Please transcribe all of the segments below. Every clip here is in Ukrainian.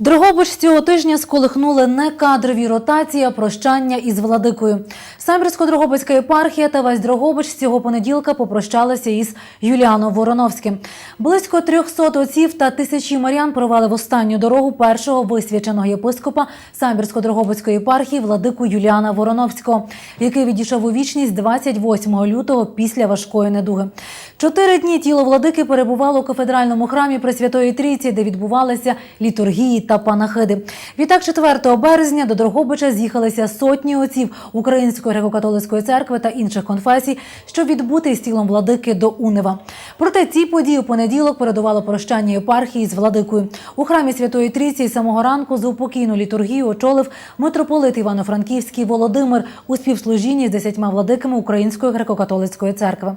Дрогобич цього тижня сколихнули не кадрові ротації, а прощання із владикою. Самбірсько-Дрогобицька єпархія та весь Дрогобич цього понеділка попрощалися із Юліаном Вороновським. Близько 300 отців та тисячі марян провели в останню дорогу першого висвяченого єпископа Самбірсько-Дрогобицької єпархії владику Юліана Вороновського, який відійшов у вічність 28 лютого після важкої недуги. Чотири дні тіло владики перебувало у кафедральному храмі Пресвятої Трійці, де відбувалися літургії та панахиди. Відтак, 4 березня до Дрогобича з'їхалися сотні отців Української греко-католицької церкви та інших конфесій, щоб відбути з тілом владики до Унева. Проте ці події у понеділок передувало прощання єпархії з владикою. У храмі Святої Трійці самого ранку за упокійну літургію очолив митрополит Івано-Франківський Володимир у співслужінні з десятьма владиками Української греко-католицької церкви.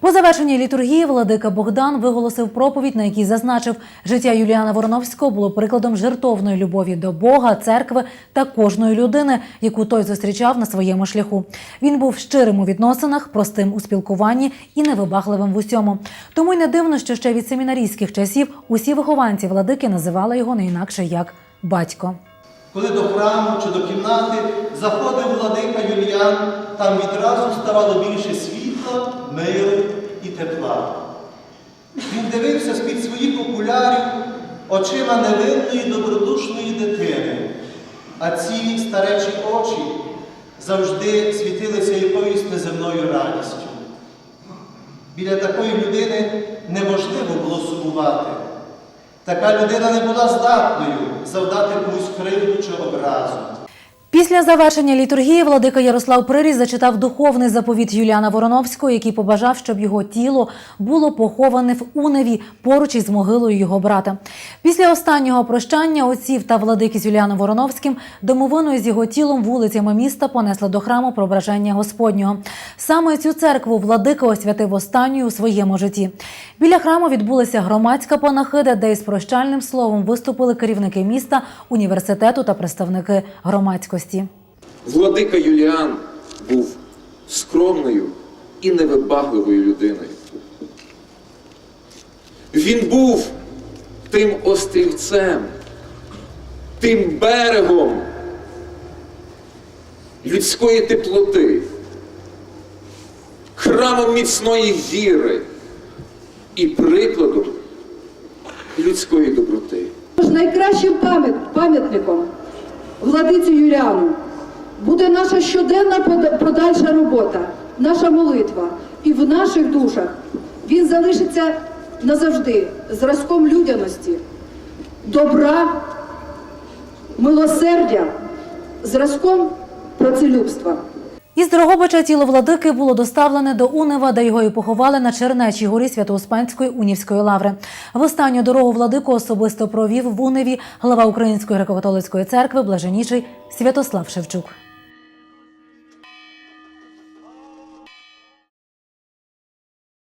По завершенні літургії владика Богдан виголосив проповідь, на якій зазначив, життя Юліана Вороновського було прикладом жертовної любові до Бога, церкви та кожної людини, яку той зустрічав на своєму шляху. Він був щирим у відносинах, простим у спілкуванні і невибагливим в усьому. Тому й не дивно, що ще від семінарійських часів усі вихованці владики називали його не інакше як батько. Коли до храму чи до кімнати заходив владика Юліан, там відразу ставало більше і тепла. Він дивився з-під своїх окулярів очима невинної добродушної дитини, а ці старечі очі завжди світилися якоюсь неземною радістю. Біля такої людини неможливо було сумувати. Така людина не була здатною завдати комусь кривду чи образу. Після завершення літургії владика Ярослав Приріс зачитав духовний заповіт Юліана Вороновського, який побажав, щоб його тіло було поховане в Уневі поруч із могилою його брата. Після останнього прощання отців та владики з Юліаном Вороновським домовиною з його тілом вулицями міста понесли до храму Преображення Господнього. Саме цю церкву владика освятив останньою у своєму житті. Біля храму відбулася громадська панахида, де із прощальним словом виступили керівники міста, університету та представники громадськості. Владика Юліан був скромною і невибагливою людиною. Він був тим острівцем, тим берегом людської теплоти, храмом міцної віри і прикладом людської доброти. Тож найкращим пам'ят- пам'ятником владиці Юліану буде наша щоденна пода- подальша робота, наша молитва. І в наших душах він залишиться назавжди зразком людяності, добра, милосердя, зразком працелюбства. Із Дрогобича тіло владики було доставлене до Унева, де його і поховали на Чернечій горі Свято-Успенської Унівської лаври. В останню дорогу владику особисто провів в Уневі глава Української греко-католицької церкви блаженіший Святослав Шевчук.